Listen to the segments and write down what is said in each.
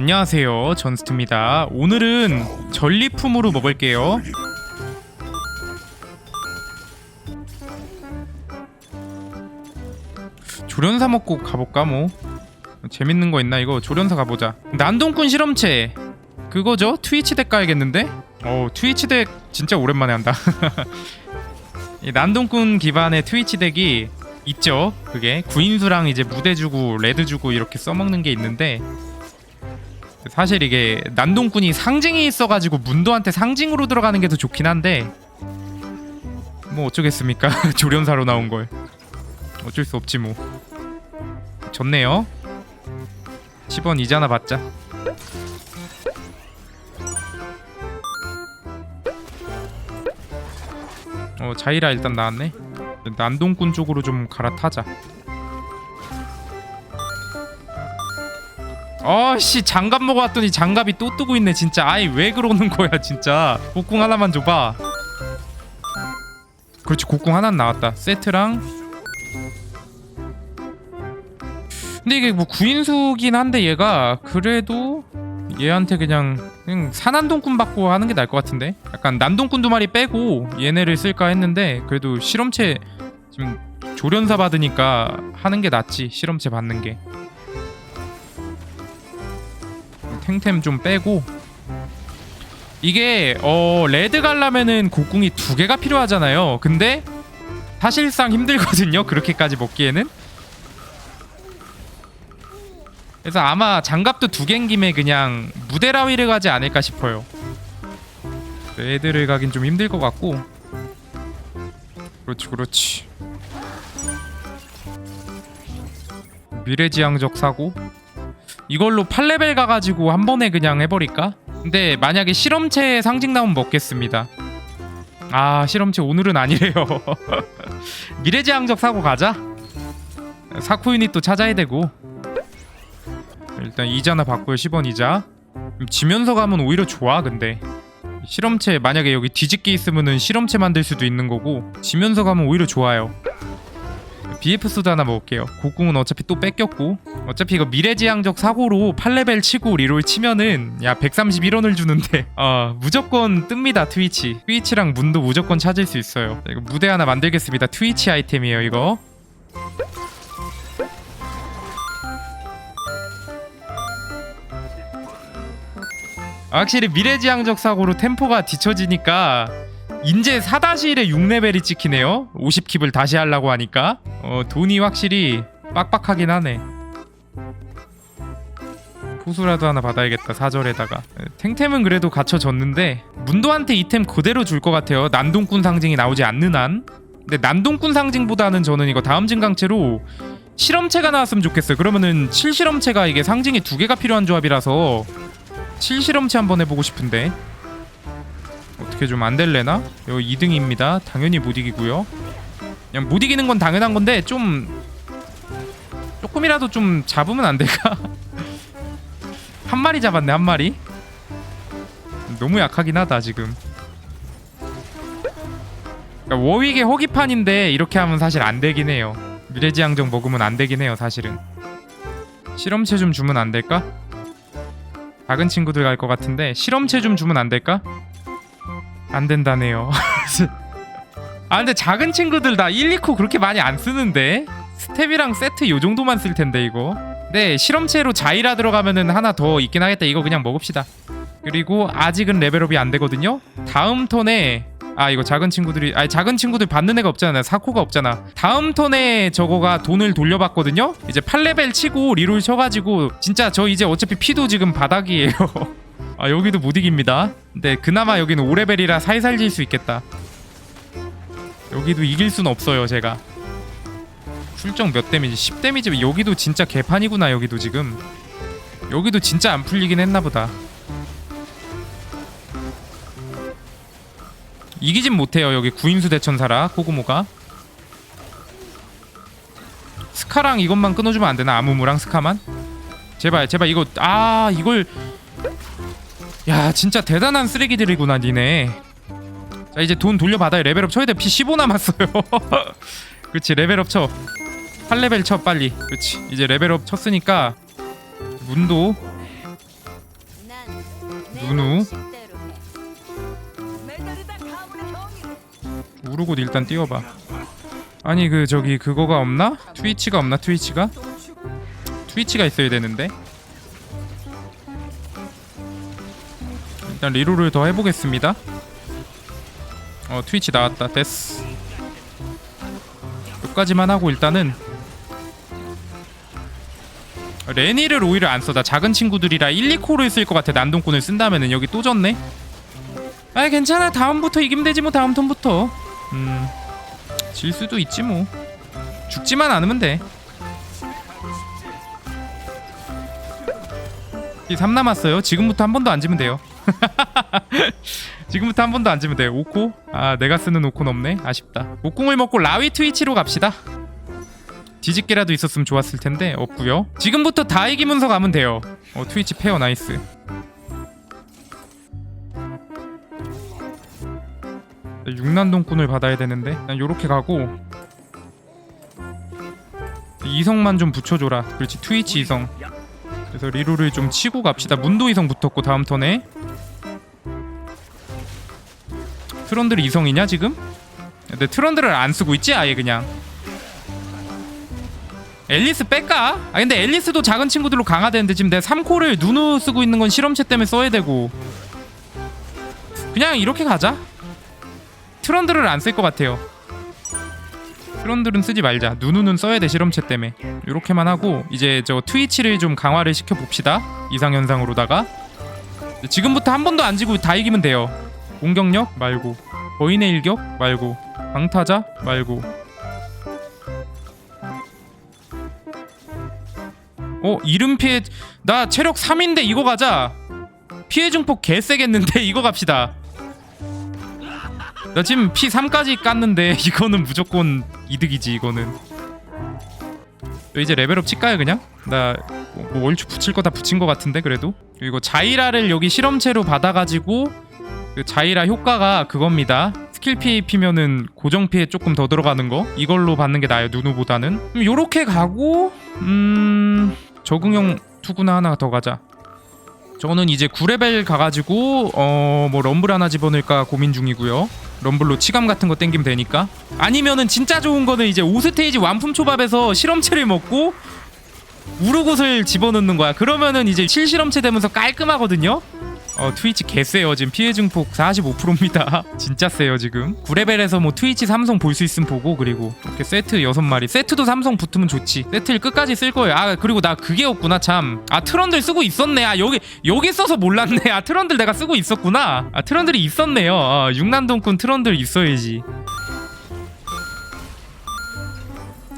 안녕하세요. 전스트입니다. 오늘은 전리품으로 먹을게요. 조련사 먹고 가볼까 뭐? 재밌는 거 있나 이거? 조련사 가보자. 난동꾼 실험체. 그거죠? 트위치 덱 가야겠는데? 어 트위치 덱 진짜 오랜만에 한다. 이 난동꾼 기반의 트위치 덱이 있죠? 그게? 구인수랑 이제 무대 주고 레드 주고 이렇게 써먹는 게 있는데 사실 이게 난동꾼이 상징이 있어가지고 문도한테 상징으로 들어가는 게 더 좋긴 한데 뭐 어쩌겠습니까? 조련사로 나온 걸. 어쩔 수 없지 뭐. 좋네요. 10원 이자나 받자. 어 자이라 일단 나왔네. 난동꾼 쪽으로 좀 갈아타자 어씨 장갑 먹어왔더니 장갑이 또 뜨고 있네 진짜. 아이 왜 그러는 거야 진짜. 곡궁 하나만 줘봐. 그렇지 곡궁 하나 나왔다. 세트랑. 근데 이게 뭐 구인수긴 한데 얘가 그래도 얘한테 그냥 그냥 산안동꾼 받고 하는 게 나을 것 같은데? 약간 남동꾼 두 마리 빼고 얘네를 쓸까 했는데 그래도 실험체 지금 조련사 받으니까 하는 게 낫지 실험체 받는 게 탱템 좀 빼고. 이게 어 레드 갈라면은 곡궁이 두 개가 필요하잖아요. 근데 사실상 힘들거든요 그렇게까지 먹기에는. 그래서 아마 장갑도 두 개인 김에 그냥 무데라위를 가지 않을까 싶어요. 레드를 가긴 좀 힘들 것 같고. 그렇지 그렇지. 미래지향적 사고 이걸로 8레벨 가가지고 한 번에 그냥 해버릴까? 근데 만약에 실험체 상징 나오면 먹겠습니다. 아 실험체 오늘은 아니래요. 미래지향적 사고 가자. 사코 유닛도 찾아야 되고. 일단 이자나 받고요 10원 이자. 지면서 가면 오히려 좋아 근데. 실험체 만약에 여기 뒤집기 있으면은 실험체 만들 수도 있는 거고 지면서 가면 오히려 좋아요 BF 소드 하나 먹을게요. 곡궁은 어차피 또 뺏겼고 어차피 이거 미래지향적 사고로 8레벨 치고 리롤 치면은 야 131원을 주는데. 어 무조건 뜹니다 트위치. 트위치랑 문도 무조건 찾을 수 있어요. 자, 이거 무대 하나 만들겠습니다. 트위치 아이템이에요 이거. 확실히 미래지향적 사고로 템포가 뒤처지니까 인제 4-1에 6레벨이 찍히네요. 50킵을 다시 하려고 하니까. 어 돈이 확실히 빡빡하긴 하네. 포수라도 하나 받아야겠다 사절에다가. 탱템은 그래도 갖춰졌는데 문도한테 이템 그대로 줄 것 같아요. 난동꾼 상징이 나오지 않는 한. 근데 난동꾼 상징보다는 저는 이거 다음 증강체로 실험체가 나왔으면 좋겠어요. 그러면은 7실험체가 이게 상징이 두 개가 필요한 조합이라서 7실험체 한번 해보고 싶은데 어떻게 좀 안 될래나? 이거 2등입니다. 당연히 못 이기고요. 그냥 못 이기는 건 당연한 건데 좀 조금이라도 좀 잡으면 안 될까? 한 마리 잡았네 한 마리. 너무 약하긴 하다 지금. 그러니까 워윅의 허기판인데 이렇게 하면 사실 안 되긴 해요. 미래지향적 먹으면 안 되긴 해요 사실은. 실험체 좀 주면 안 될까? 작은 친구들 갈 것 같은데 실험체 좀 주면 안 될까? 안 된다네요. 아 근데 작은 친구들 다 1, 2코 그렇게 많이 안 쓰는데 스텝이랑 세트 요 정도만 쓸 텐데 이거. 네 실험체로 자이라 들어가면은 하나 더 있긴 하겠다. 이거 그냥 먹읍시다. 그리고 아직은 레벨업이 안 되거든요. 다음 턴에 아 이거 작은 친구들이 아니 작은 친구들 받는 애가 없잖아 사코가 없잖아 다음 턴에 저거가 돈을 돌려받거든요 이제 8레벨 치고 리롤 쳐가지고 진짜 저 이제 어차피 피도 지금 바닥이에요 아 여기도 못 이깁니다 근데 그나마 여기는 5레벨이라 살살 질 수 있겠다. 여기도 이길 순 없어요 제가. 출정 몇 데미지? 10 데미지? 여기도 진짜 개판이구나 여기도 지금. 여기도 진짜 안 풀리긴 했나보다. 이기진 못해요 여기 구인수 대천사라 코고모가. 스카랑 이것만 끊어주면 안 되나? 아무무랑 스카만? 제발 제발 이거 아 이걸 야 진짜 대단한 쓰레기들이구나 니네. 자 이제 돈 돌려받아요. 레벨업 쳐야 돼피 15 남았어요. 그렇지 레벨업 쳐. 8레벨 쳐 빨리. 그렇지 이제 레벨업 쳤으니까 문도 누누 우르곳 일단 띄워봐. 아니 그 저기 그거가 없나? 트위치가 없나 트위치가? 트위치가 있어야 되는데 일단 리로를 더 해보겠습니다. 어 트위치 나왔다. 됐어. 여기까지만 하고 일단은 레니를 오히려 안 써다 작은 친구들이라 1, 2코를 쓸 것 같아. 난동꾼을 쓴다면은 여기 또 졌네. 아 괜찮아. 다음부터 이기면 되지 뭐. 다음 턴부터. 음질 수도 있지 뭐. 죽지만 않으면 돼. 이3 남았어요. 지금부터 한 번도 안 지면 돼요 지금부터 한 번도 안 지면 돼요. 오코? 아 내가 쓰는 오코는 없네. 아쉽다. 목공을 먹고 라위 트위치로 갑시다. 뒤집개라도 있었으면 좋았을 텐데 없고요. 지금부터 다 이기면서 가면 돼요. 어 트위치 페어 나이스. 육난동꾼을 받아야 되는데 그냥 요렇게 가고 이성만 좀 붙여줘라. 그렇지 트위치 이성. 그래서 리로를 좀 치고 갑시다. 문도 이성 붙었고 다음 턴에 트런들 이성이냐 지금? 근데 트런들을 안 쓰고 있지 아예 그냥. 앨리스 뺄까? 아 근데 앨리스도 작은 친구들로 강화되는데 지금 내가 3코를 누누 쓰고 있는 건 실험체 때문에 써야 되고. 그냥 이렇게 가자. 트런들을 안 쓸 것 같아요. 트런들은 쓰지 말자. 누누는 써야 돼 실험체 때문에. 이렇게만 하고 이제 저 트위치를 좀 강화를 시켜 봅시다. 이상현상으로다가. 지금부터 한 번도 안 지고 다 이기면 돼요 공격력 말고 거인의 일격 말고 강타자 말고. 어 이름 피해 나 체력 3인데 이거 가자. 피해 증폭 개 세겠는데 이거 갑시다. 나 지금 피 3까지 깠는데 이거는 무조건 이득이지 이거는. 이제 레벨업 칠까요 그냥? 나뭐 얼추 붙일 거 다 붙인 거 같은데 그래도. 그리고 자이라를 여기 실험체로 받아가지고 그 자이라 효과가 그겁니다. 스킬 피해 피면은 고정 피해 조금 더 들어가는 거 이걸로 받는 게 나아요 누누보다는. 음, 요렇게 가고 음 적응형 투구나 하나 더 가자. 저는 이제 9레벨 가가지고 어 뭐 럼블 하나 집어넣을까 고민 중이고요. 럼블로 치감 같은 거 땡기면 되니까. 아니면은 진짜 좋은 거는 이제 5스테이지 완품 초밥에서 실험체를 먹고 우르곳을 집어넣는 거야. 그러면은 이제 실실험체 되면서 깔끔하거든요 어 트위치 개세요. 지금 피해 증폭 45%입니다. 진짜 세요 지금. 9레벨에서 뭐 트위치 삼성 볼 수 있으면 보고 그리고 이렇게 세트 6마리. 세트도 삼성 붙으면 좋지. 세트를 끝까지 쓸 거예요. 아 그리고 나 그게 없구나 참 아 트런들 쓰고 있었네. 아 여기 여기 써서 몰랐네. 아 트런들 내가 쓰고 있었구나. 아 트런들이 있었네요. 아, 육난동꾼 트런들 있어야지.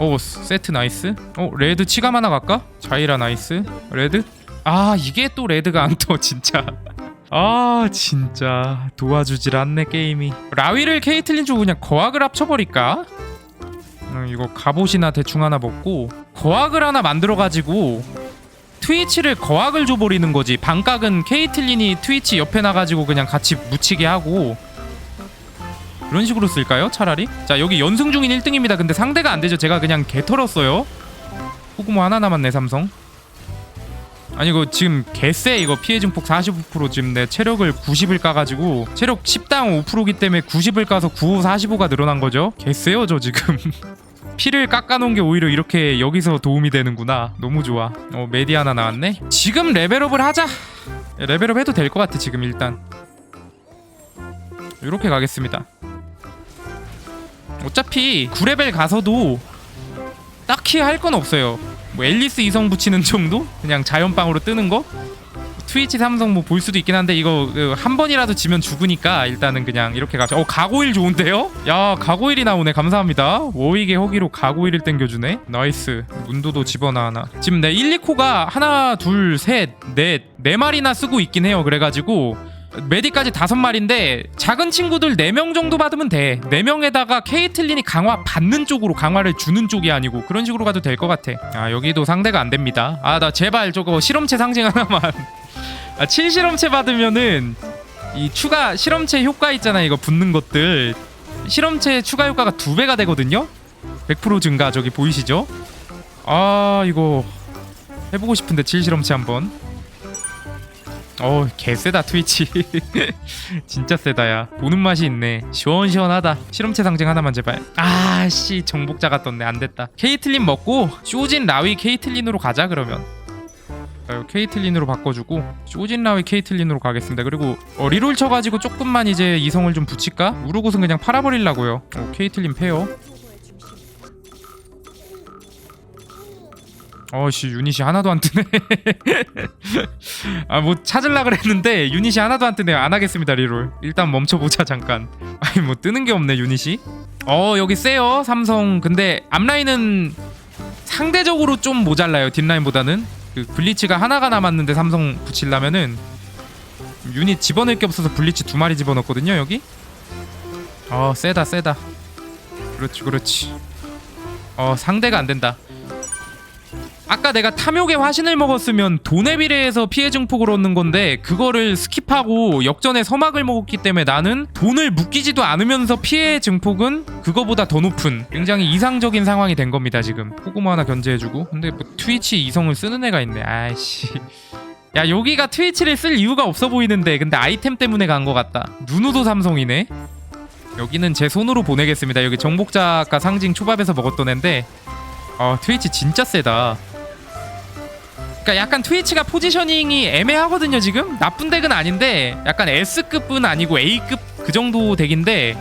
오 세트 나이스. 어 레드 치감 하나 갈까? 자이라 나이스. 레드? 아 이게 또 레드가 안 떠 진짜 아 진짜. 도와주질 않네 게임이. 라위를 케이틀린 주고 그냥 거학을 합쳐버릴까? 음, 이거 갑옷이나 대충 하나 먹고 거학을 하나 만들어가지고 트위치를 거학을 줘버리는 거지. 반각은 케이틀린이 트위치 옆에 나가지고 그냥 같이 묻히게 하고. 그런 식으로 쓸까요? 차라리? 자 여기 연승 중인 1등입니다. 근데 상대가 안 되죠. 제가 그냥 개 털었어요. 후구모 하나 남았네 삼성 아니 이거 지금 개쎄. 이거 피해 증폭 45% 지금 내 체력을 90을 까가지고 체력 10당 5%기 때문에 90을 까서 95, 45가 늘어난 거죠? 개쎄요 저 지금. 피를 깎아놓은 게 오히려 이렇게 여기서 도움이 되는구나. 너무 좋아. 어 메디 하나 나왔네. 지금 레벨업을 하자. 레벨업 해도 될 것 같아 지금 일단. 이렇게 가겠습니다. 어차피 9레벨 가서도 딱히 할 건 없어요. 뭐 앨리스 이성 붙이는 정도? 그냥 자연빵으로 뜨는 거? 트위치 삼성 뭐 볼 수도 있긴 한데 이거 그 한 번이라도 지면 죽으니까 일단은 그냥 이렇게 가죠. 어 가고일 좋은데요? 야 가고일이 나오네 감사합니다. 워익의 허기로 가고일을 땡겨주네. 나이스. 문도도 집어넣어 하나. 지금 내 1, 2코가 하나 둘 셋 넷 네 마리나 쓰고 있긴 해요. 그래가지고 메디까지 다섯 마리인데 작은 친구들 4명 정도 받으면 돼. 4명에다가 케이틀린이 강화 받는 쪽으로 강화를 주는 쪽이 아니고 그런 식으로 가도 될 것 같아. 아 여기도 상대가 안 됩니다. 아 나 제발 저거 실험체 상징 하나만. 아 7실험체 받으면은 이 추가 실험체 효과 있잖아 이거 붙는 것들. 실험체 추가 효과가 두 배가 되거든요? 100% 증가 저기 보이시죠? 아 이거 해보고 싶은데 7실험체 한번 어 개세다 트위치. 진짜 세다야. 보는 맛이 있네. 시원시원하다. 실험체 상징 하나만 제발. 아씨 정복자가 떴네. 안됐다. 케이틀린 먹고 쇼진 라위 케이틀린으로 가자 그러면. 자, 케이틀린으로 바꿔주고 쇼진 라위 케이틀린으로 가겠습니다. 그리고 어, 리롤 쳐가지고 조금만 이제 이성을 좀 붙일까? 우르곳은 그냥 팔아버리려고요. 어, 케이틀린 페어 어씨 유닛이 하나도 안 뜨네. 아 뭐 찾을라 그랬는데 유닛이 하나도 안 뜨네요. 안 하겠습니다 리롤. 일단 멈춰보자 잠깐. 아니 뭐 뜨는 게 없네 유닛이. 어 여기 세요 삼성. 근데 앞라인은 상대적으로 좀 모자라요 뒷라인보다는. 그 블리츠가 하나가 남았는데 삼성 붙이려면은 유닛 집어넣을 게 없어서 블리츠 두 마리 집어넣었거든요 여기. 어 세다 세다. 그렇지 그렇지. 어 상대가 안 된다 아까 내가 탐욕의 화신을 먹었으면 돈에 비례해서 피해 증폭을 얻는 건데 그거를 스킵하고 역전에 서막을 먹었기 때문에 나는 돈을 묶이지도 않으면서 피해 증폭은 그거보다 더 높은 굉장히 이상적인 상황이 된 겁니다 지금. 포그모 하나 견제해주고. 근데 뭐 트위치 이성을 쓰는 애가 있네. 아이씨. 야 여기가 트위치를 쓸 이유가 없어 보이는데 근데 아이템 때문에 간 것 같다. 누누도 삼성이네. 여기는 제 손으로 보내겠습니다. 여기 정복자 아까 상징 초밥에서 먹었던 앤데. 어 트위치 진짜 세다 그러니까 약간 트위치가 포지셔닝이 애매하거든요 지금? 나쁜 덱은 아닌데 약간 S급은 아니고 A급 그 정도 덱인데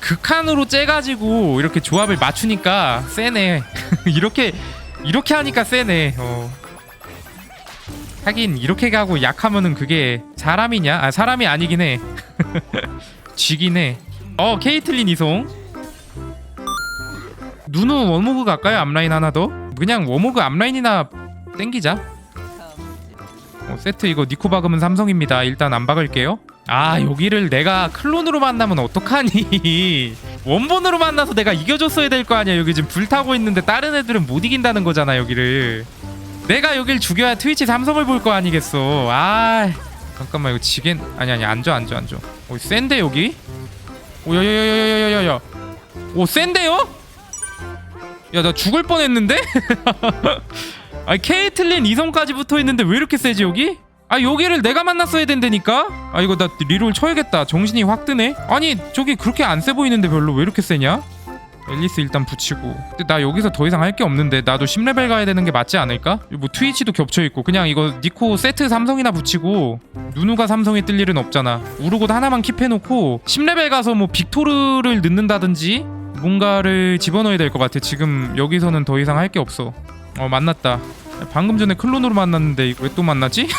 극한으로 째가지고 이렇게 조합을 맞추니까 세네. 이렇게 이렇게 하니까 세네. 어. 하긴 이렇게 가고 약하면은 그게 사람이냐? 아 사람이 아니긴 해. 쥐긴 해어 케이틀린 이송. 누누 원모그 갈까요? 앞라인 하나 더 그냥 워모그 앞라인이나 땡기자. 어, 세트 이거 니코 박으면 삼성입니다. 일단 안 박을게요. 아 여기를 내가 클론으로 만나면 어떡하니? 원본으로 만나서 내가 이겨줬어야 될 거 아니야. 여기 지금 불타고 있는데 다른 애들은 못 이긴다는 거잖아 여기를. 내가 여길 죽여야 트위치 삼성을 볼 거 아니겠어. 아 잠깐만 이거 지겐 아니 아니 안줘 안줘 안줘. 오 어, 센데 여기? 오여여여여여여여. 오 센데요? 야 나 죽을 뻔했는데? 아니 케이틀린 이성까지 붙어 있는데 왜 이렇게 세지 여기? 아 여기를 내가 만났어야 된다니까? 아 이거 나 리롤 쳐야겠다 정신이 확 드네 아니 저기 그렇게 안 세 보이는데 별로 왜 이렇게 세냐? 앨리스 일단 붙이고 근데 나 여기서 더 이상 할 게 없는데 나도 10레벨 가야 되는 게 맞지 않을까? 뭐 트위치도 겹쳐있고 그냥 이거 니코 세트 삼성이나 붙이고 누누가 삼성에 뜰 일은 없잖아 우르고도 하나만 킵해놓고 10레벨 가서 뭐 빅토르를 넣는다든지 뭔가를 집어넣어야 될 것 같아. 지금 여기서는 더 이상 할 게 없어. 어 만났다. 방금 전에 클론으로 만났는데 왜 또 만나지?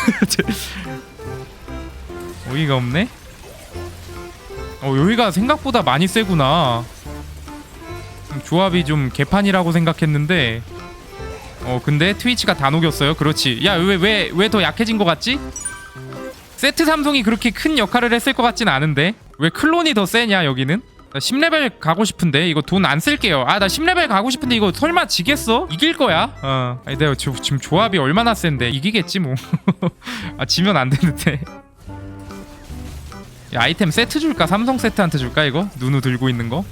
어이가 없네. 어 여기가 생각보다 많이 세구나. 좀 조합이 좀 개판이라고 생각했는데. 어 근데 트위치가 다 녹였어요. 그렇지. 야 왜 왜 왜 더 약해진 것 같지? 세트 삼성이 그렇게 큰 역할을 했을 것 같진 않은데. 왜 클론이 더 세냐 여기는? 나 10레벨 가고 싶은데 이거 돈 안 쓸게요 아 나 10레벨 가고 싶은데 이거 설마 지겠어? 이길 거야? 어 아니 내가 지, 지금 조합이 얼마나 센데 이기겠지 뭐아 지면 안 되는데 야, 아이템 세트 줄까? 삼성 세트한테 줄까 이거? 누누 들고 있는 거?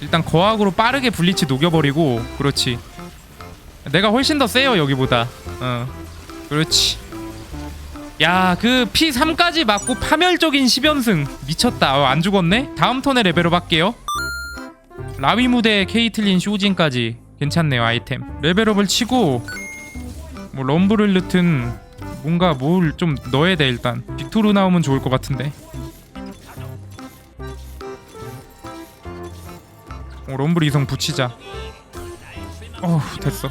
일단 거학으로 빠르게 블리치 녹여버리고 그렇지 내가 훨씬 더 세요 여기보다 어 그렇지 야 그 P3까지 맞고 파멸적인 10연승. 미쳤다. 어, 안 죽었네? 다음 턴에 레벨업 할게요. 라위 무대 케이틀린 쇼진까지. 괜찮네요 아이템. 레벨업을 치고 뭐 럼블을 넣든 뭔가 뭘 좀 넣어야 돼 일단. 빅토르 나오면 좋을 것 같은데. 어, 럼블 이성 붙이자. 어우 됐어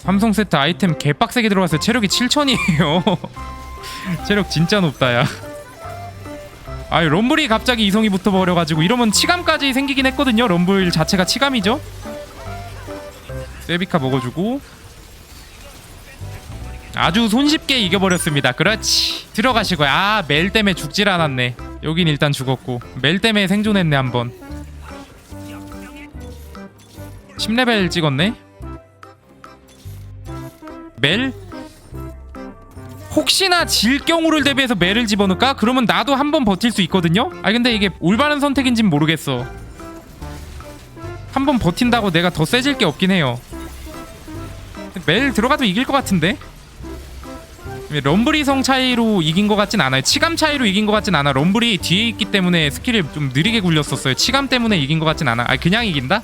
삼성 세트 아이템 개빡세게 들어갔어요. 체력이 7000이에요. 체력 진짜 높다 야. 아이 럼블이 갑자기 이성이 붙어버려가지고 이러면 치감까지 생기긴 했거든요. 럼블 자체가 치감이죠? 세비카 먹어주고. 아주 손쉽게 이겨버렸습니다. 그렇지. 들어가시고요. 아멜 때문에 죽질 않았네. 여긴 일단 죽었고. 멜 때문에 생존했네 한번. 10레벨 찍었네 멜? 혹시나 질 경우를 대비해서 멜을 집어넣을까? 그러면 나도 한 번 버틸 수 있거든요? 아 근데 이게 올바른 선택인진 모르겠어 한 번 버틴다고 내가 더 세질 게 없긴 해요 멜 들어가도 이길 것 같은데 럼블이성 차이로 이긴 것 같진 않아요 치감 차이로 이긴 것 같진 않아 럼블이 뒤에 있기 때문에 스킬을 좀 느리게 굴렸었어요 치감 때문에 이긴 것 같진 않아 아 그냥 이긴다?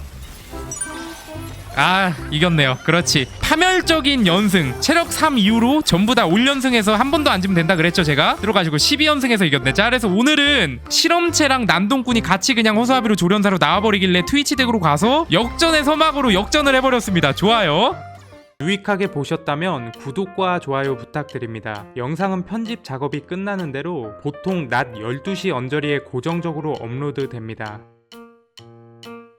아 이겼네요. 그렇지. 파멸적인 연승. 체력 3 이후로 전부 다 올연승해서 한 번도 안 지면 된다 그랬죠 제가? 들어가지고 12연승해서 이겼네. 자 그래서 오늘은 실험체랑 난동꾼이 같이 그냥 호수아비로 조련사로 나와버리길래 트위치 덱으로 가서 역전의 서막으로 역전을 해버렸습니다. 좋아요. 유익하게 보셨다면 구독과 좋아요 부탁드립니다. 영상은 편집 작업이 끝나는 대로 보통 낮 12시 언저리에 고정적으로 업로드 됩니다.